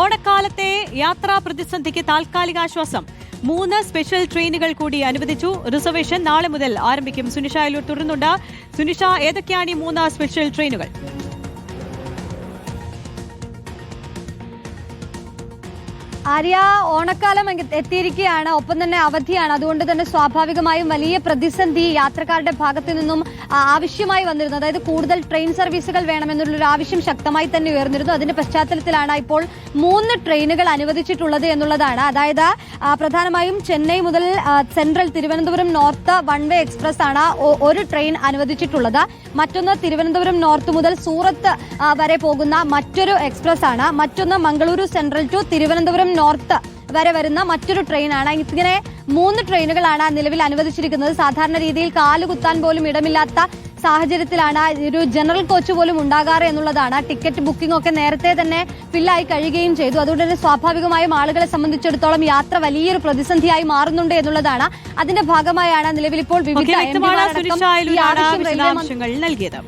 ഓണക്കാലത്തെ യാത്രാ പ്രതിസന്ധിക്ക് താൽക്കാലിക ആശ്വാസം മൂന്ന് സ്പെഷ്യൽ ട്രെയിനുകൾ കൂടി അനുവദിച്ചു. റിസർവേഷൻ നാളെ മുതൽ ആരംഭിക്കും. സുനിഷ അയലൂർ തുടരുന്നുണ്ട്. സുനിഷ ഏതൊക്കെയാണ് ഈ മൂന്ന് സ്പെഷ്യൽ ട്രെയിനുകൾ? ആര്യ ഓണക്കാലം എത്തിയിരിക്കുകയാണ്. ഒപ്പം തന്നെ അവധിയാണ്. അതുകൊണ്ട് തന്നെ സ്വാഭാവികമായും വലിയ പ്രതിസന്ധി യാത്രക്കാരുടെ ഭാഗത്തു നിന്നും ആവശ്യമായി വന്നിരുന്നു. അതായത് കൂടുതൽ ട്രെയിൻ സർവീസുകൾ വേണമെന്നുള്ളൊരു ആവശ്യം ശക്തമായി തന്നെ ഉയർന്നിരുന്നു. അതിന്റെ പശ്ചാത്തലത്തിലാണ് ഇപ്പോൾ മൂന്ന് ട്രെയിനുകൾ അനുവദിച്ചിട്ടുള്ളത് എന്നുള്ളതാണ്. അതായത് പ്രധാനമായും ചെന്നൈ മുതൽ central Thiruvananthapuram north one way express ആണ് ഒരു ട്രെയിൻ അനുവദിച്ചിട്ടുള്ളത്. മറ്റൊന്ന് തിരുവനന്തപുരം നോർത്ത് മുതൽ സൂറത്ത് വരെ പോകുന്ന മറ്റൊരു എക്സ്പ്രസ് ആണ്. മറ്റൊന്ന് Mangaluru central to Thiruvananthapuram north വരെ വരുന്ന മറ്റൊരു ട്രെയിനാണ്. ഇങ്ങനെ മൂന്ന് ട്രെയിനുകളാണ് നിലവിൽ അനുവദിച്ചിരിക്കുന്നത്. സാധാരണ രീതിയിൽ കാലുകുത്താൻ പോലും ഇടമില്ലാത്ത സാഹചര്യത്തിലാണ് ഒരു ജനറൽ കോച്ച് പോലും ഉണ്ടാകാറ് എന്നുള്ളതാണ്. ടിക്കറ്റ് ബുക്കിംഗ് ഒക്കെ നേരത്തെ തന്നെ ഫില്ലായി കഴിയുകയും ചെയ്തു. അതുകൊണ്ട് തന്നെ സ്വാഭാവികമായും ആളുകളെ സംബന്ധിച്ചിടത്തോളം യാത്ര വലിയൊരു പ്രതിസന്ധിയായി മാറുന്നുണ്ട് എന്നുള്ളതാണ്. അതിന്റെ ഭാഗമായാണ് നിലവിൽ ഇപ്പോൾ വിവിധ നൽകിയത്.